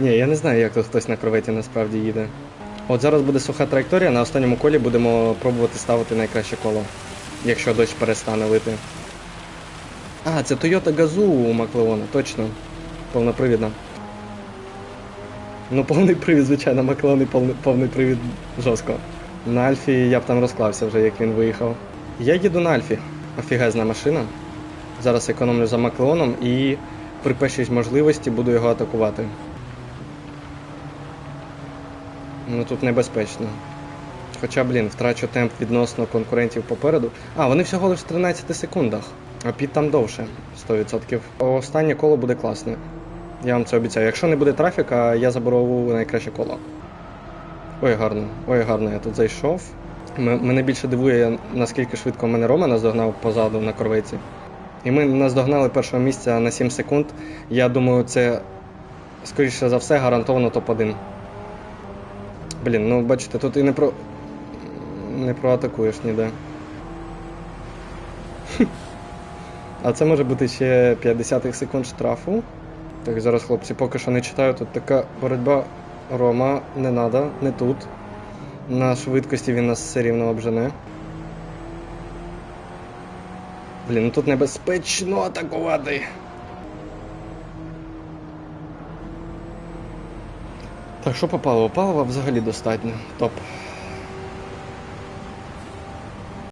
Ні, я не знаю, як тут хтось на корветі насправді їде. От зараз буде суха траєкторія, на останньому колі будемо пробувати ставити найкраще коло, якщо дощ перестане лити. А, це Toyota Gazoo у Маклеона, точно. Повнопривідна. Ну, повний привід, звичайно, Маклеон і повний, повний привід жорстко. На Альфі я б там розклався вже, як він виїхав. Я їду на Альфі. Офігезна машина. Зараз економлю за Маклеоном і при першій можливості буду його атакувати. Ну тут небезпечно. Хоча, блін, втрачу темп відносно конкурентів попереду. А, вони всього лиш в 13 секундах, а під там довше, 100%. Останнє коло буде класне. Я вам це обіцяю. Якщо не буде трафіка, я заберу найкраще коло. Ой, гарно, ой, гарно, я тут зайшов. Мене більше дивує, наскільки швидко мене Рома наздогнав позаду на корвеці. І ми наздогнали першого місця на 7 секунд. Я думаю, це, скоріше за все, гарантовано топ-1. Блін, ну бачите, тут і не про. не проатакуєш ніде. А це може бути ще 50 секунд штрафу. Так, зараз хлопці поки що не читаю. Тут така боротьба Рома, не надо, не тут. На швидкості він нас все рівно обжене. Блін, ну тут небезпечно атакувати. Так, що по паливу? Палива взагалі достатньо. Топ.